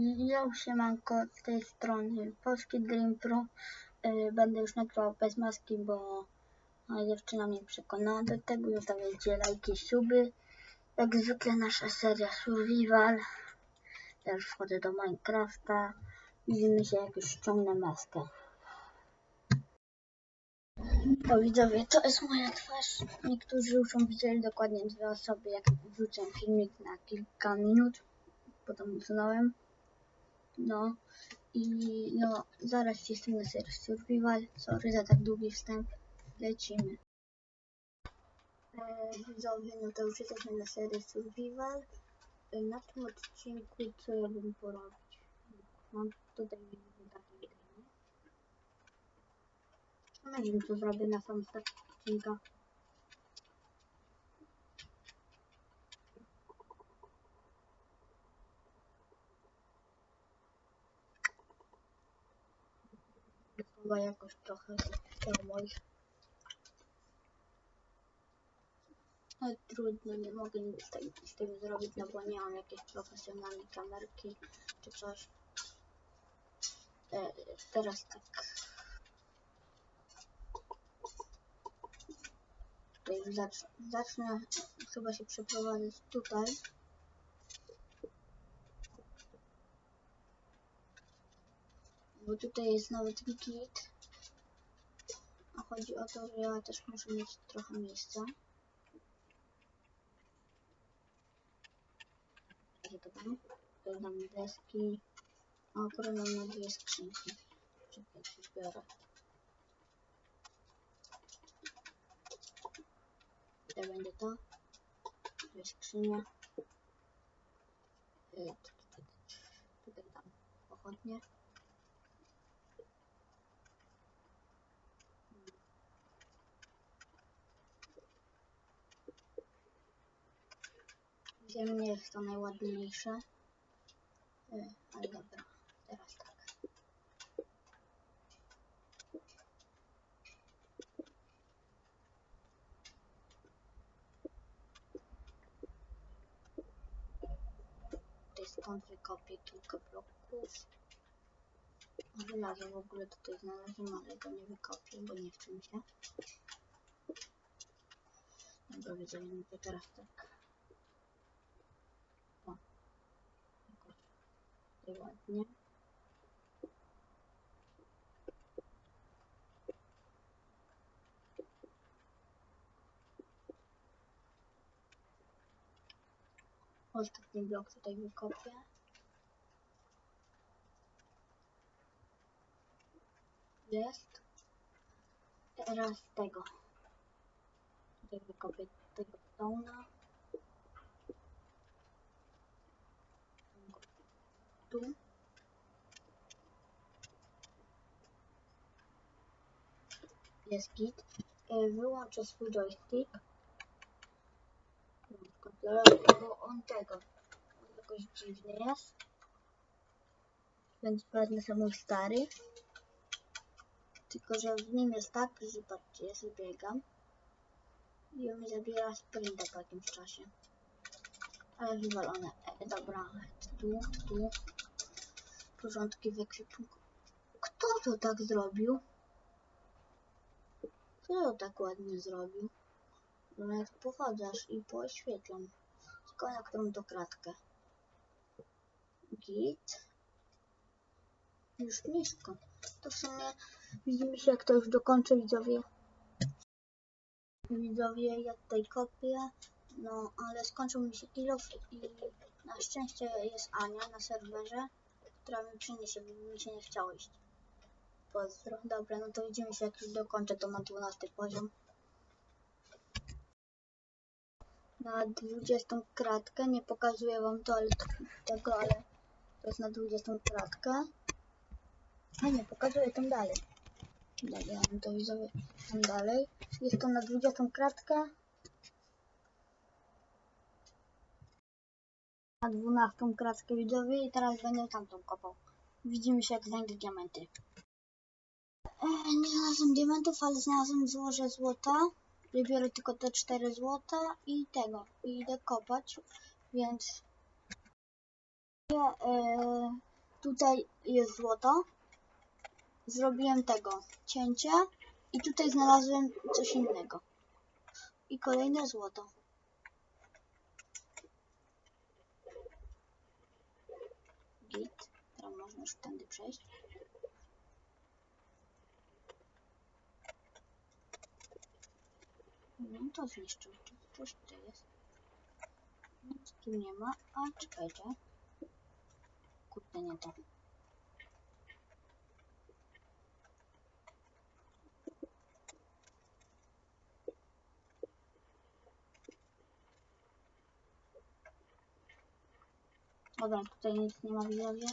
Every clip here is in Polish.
Jo, siemanko, z tej strony Polski Dream Pro. Yy, Będę już nagrywał bez maski, bo dziewczyna mnie przekonała do tego. Zostawiajcie lajki, suby. Jak zwykle nasza seria Survival. Ja już wchodzę do Minecrafta. Widzimy się jak już ściągnę maskę. O widzowie, to jest moja twarz. Niektórzy już ją widzieli dokładnie dwie osoby, jak wrzucę filmik na kilka minut. Potem usunąłem. No i no zaraz jestem na serii Survival. Sorry za tak długi wstęp. Lecimy. E, widzowie, no to już jesteśmy na serii Survival. E, na tym odcinku co ja bym porobić? Mam tutaj takie gramy. Nie wiem co zrobię na sam start odcinka. Chyba jakoś trochę z moich. Trudno, nie mogę nic z tego zrobić, no bo nie mam jakiejś profesjonalnej kamerki czy coś. E, teraz tak. Zacznę, zacznę chyba się przeprowadzić tutaj. Bo tutaj jest nawet git. A chodzi o to, że ja też muszę mieć trochę miejsca. To tam? Dodam deski. A akurat mam na dwie skrzynki. Czekaj, biorę. Tutaj będzie to. Dwie skrzynie. Tutaj, tutaj tam pochodnie. Wiem, nie jest to najładniejsze. Y, Ale dobra, teraz tak. Tutaj skąd wykopię kilka bloków. Żelazo w ogóle tutaj znalazłem, ale go nie wykopię, bo nie chce mi się. Dobra, widzę, to teraz tak. tutaj ładnie. Ostatni blok tutaj wykopię. Jest. Teraz tego. Tutaj wykopię tego stona. Tu. Jest git. E, Wyłączę swój joystick. Bo on tego. On jakoś dziwny jest. Więc wezmę sobie stary. Tylko, że w nim jest tak, że patrzcie, ja sobie biegam. I on mi zabiera sprinta po jakimś czasie. Ale wywalone. E, dobra, tu, tu porządki w ekwipunku. Kto to tak zrobił? Kto to tak ładnie zrobił? No jak pochodzasz i poświetlam. Na którą to kratkę. Git. Już nisko. To w sumie widzimy się jak to już dokończę widzowie. Widzowie, ja tutaj kopię. No, ale skończył mi się kilof i na szczęście jest Ania na serwerze która mi przyniesie, bo mi się nie chciało iść. Pozdro. Dobra, no to widzimy się jak już dokończę to na 12 poziom. Na 20 kratkę, nie pokazuję wam to, ale tego, ale to jest na 20 kratkę. A nie, pokazuję tam dalej. Dobra, no to widzowie tam dalej. Jest to na 20 kratkę. Na 12 kratkę widzowie i teraz będę tamtą kopał. Widzimy się jak znajdę diamenty. Nie znalazłem diamentów, ale znalazłem złoże złota. Wybiorę tylko te 4 złota i tego. I idę kopać, więc... E, Tutaj jest złoto. Zrobiłem tego cięcie i tutaj znalazłem coś innego. I kolejne złoto. Git. Już tędy przejść. No to zniszczył. Czy Coś tutaj jest. Nic tu nie ma. A czekajcie. Kurde, nie to. Dobra, tutaj nic nie ma widzowie.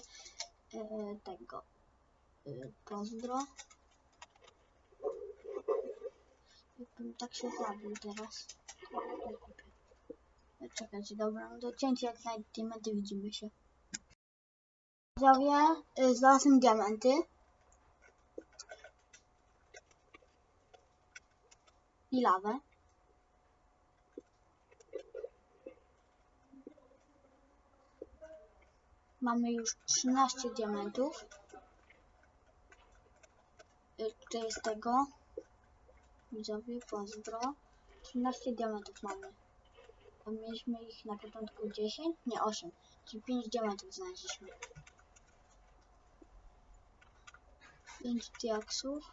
E, tego. E, pozdro. Jakbym tak się zabił teraz. E, Czekajcie, dobra, no to cięcie jak znajdę diamenty, widzimy się. Widzowie, znalazłem diamenty. I lawę. Mamy już 13 diamentów. Y, Tutaj jest tego. Widzowie, pozdro. 13 diamentów mamy. A mieliśmy ich na początku 10? Nie, 8. Czyli 5 diamentów znaleźliśmy. 5 diaksów.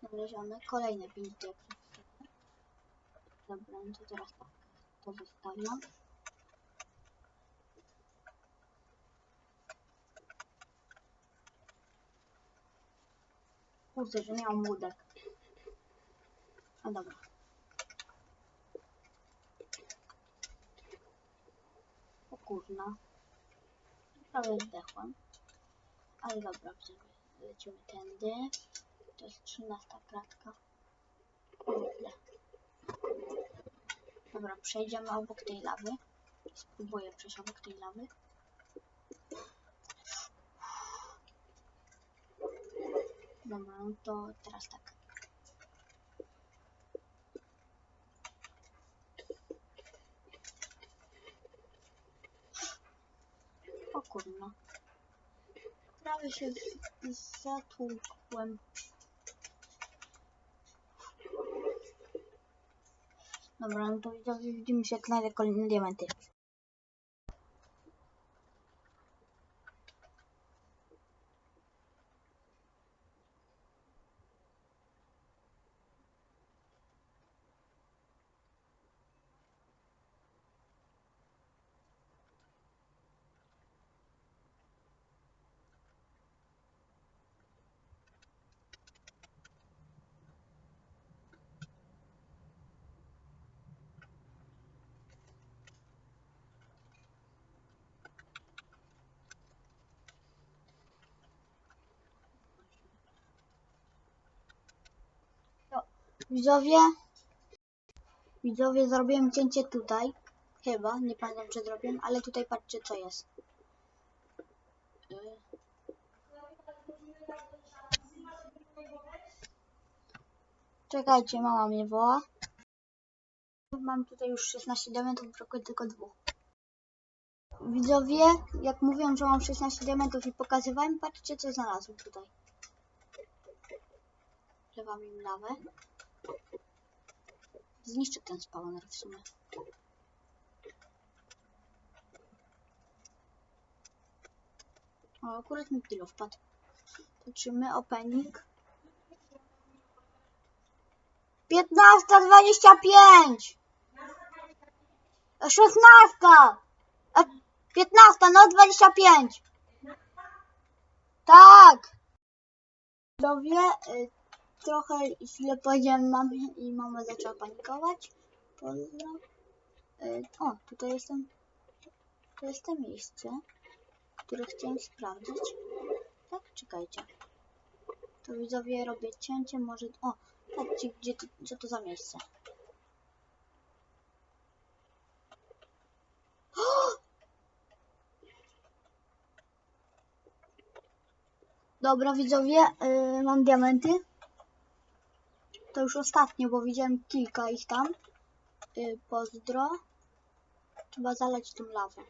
Znalezione. Kolejne 5 diaksów. Dobra, no to teraz tak. To zostawiam. Kurde, że miał młodek. A dobra. O kurna. Prawie zdechłem. Ale dobra, lecimy tędy. To jest 13 kratka. Kurde. Dobra, przejdziemy obok tej lawy. Spróbuję przejść obok tej lawy. Dobra, no to teraz tak. O kurno. Prawie się zatłukłem. Dobra, no to widzimy się jak znajdę kolejne diamenty. Widzowie, widzowie, zrobiłem cięcie tutaj. Chyba, nie pamiętam czy zrobiłem, ale tutaj patrzcie co jest. Czekajcie, mama mnie woła. Mam tutaj już 16 diamentów, brakuje tylko dwóch. Widzowie, jak mówiłem, że mam 16 diamentów i pokazywałem, patrzcie co znalazłem tutaj. Wlewam im lawę. Zniszczę ten spawner w sumie. O, akurat mi kilo wpadł. Patrzymy, opening. 15.25! 16! A 15, no 25! Tak! Dowie, y, trochę źle powiedziałem mamie i mama zaczęła panikować. Y, O, tutaj jestem. To jest to miejsce, które chciałem sprawdzić. Tak, czekajcie. To widzowie robię cięcie, może... O, patrzcie, gdzie to, co to za miejsce. Dobra, widzowie, y, mam diamenty. To już ostatnie, bo widziałem kilka ich tam. Y, pozdro. Trzeba zaleć tą lawę.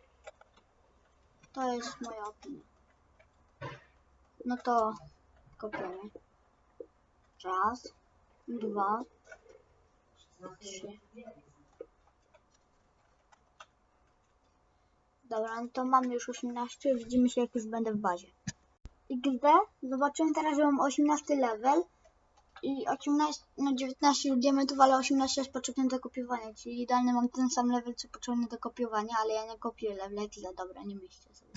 To jest moja opinia. No to kopiemy. Raz, dwa, trzy. Dobra, no to mamy już 18, widzimy się jak już będę w bazie. XD, zobaczyłem teraz, że mam 18 level i 18, no 19 diamentów, ale 18 jest potrzebne do kopiowania, czyli idealnie mam ten sam level, co potrzebny do kopiowania, ale ja nie kopiuję level XD, dobra, nie myślcie sobie.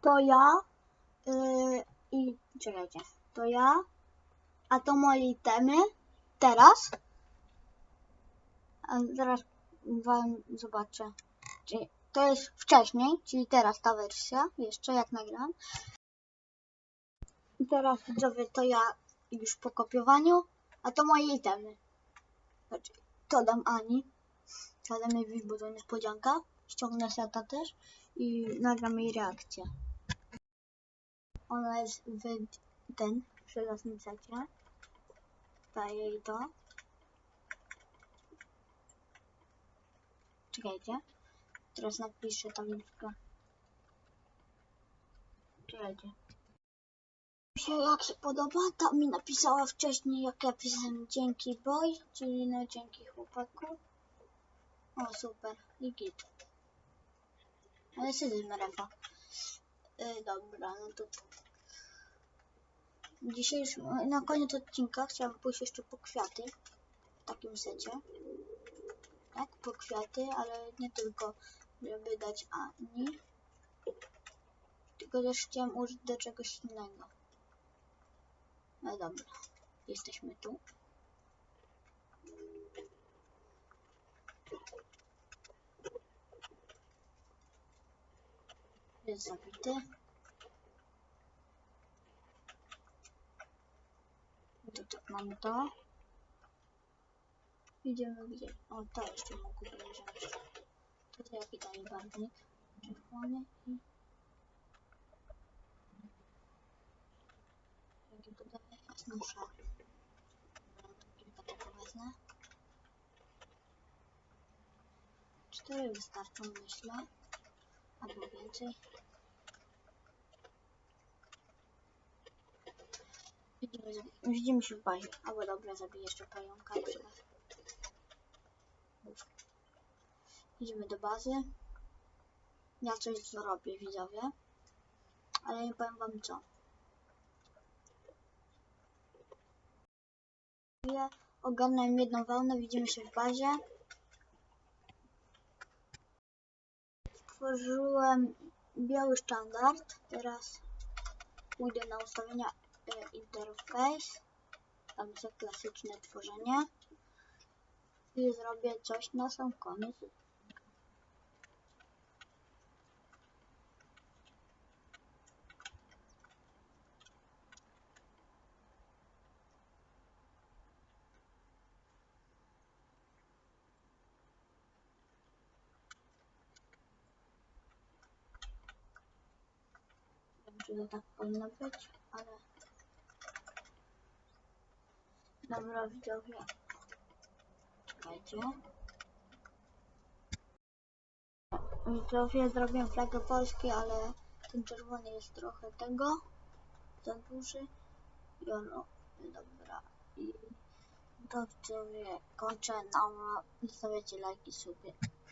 To ja yy, i czekajcie, to ja, a to moje itemy, teraz, a zaraz wam zobaczę, czyli to jest wcześniej, czyli teraz ta wersja, jeszcze jak nagram. I teraz widzowie to ja już po kopiowaniu, a to moje itemy. Znaczy, to dam Ani, to dam jej bo to niespodzianka. Ściągnę seta też i nagram jej reakcję. Ona jest w ten, w żelaznym secie. Daję jej to. Czekajcie. Teraz napiszę tabliczkę. Czekajcie. Się jak się podoba, to mi napisała wcześniej jak ja pisałem dzięki boy, czyli no dzięki chłopaku. O super, i git. Ale na refa. Yy, dobra, no to dzisiejszy, na koniec odcinka chciałam pójść jeszcze po kwiaty w takim secie. Tak, po kwiaty, ale nie tylko żeby dać Ani, tylko też chciałem użyć do czegoś innego. No dobra, jesteśmy tu. Jest zabity. To tak mamy to. Idziemy gdzie? O, to jeszcze mógłbym wziąć. Tutaj jaki daje barwnik? Czerwony i... Jaki to to kilka tego wezmę. Cztery wystarczą, myślę. Albo więcej. Widzimy, widzimy się w bazie. Albo dobra, zabiję jeszcze pająka przykład. Idziemy do bazy. Ja coś zrobię, widzowie. Ale nie powiem wam co. Ja ogarnąłem jedną wełnę, widzimy się w bazie. Stworzyłem biały standard. Teraz pójdę na ustawienia e, interface. Tam jest klasyczne tworzenie. I zrobię coś na sam koniec. Wiem, że tak powinno być, ale... Dobra, widzowie. Czekajcie. Widzowie, zrobię flagę Polski, ale ten czerwony jest trochę tego. Za duży. I ono... Dobra. I to widzowie kończę. No, zostawiacie lajki sobie.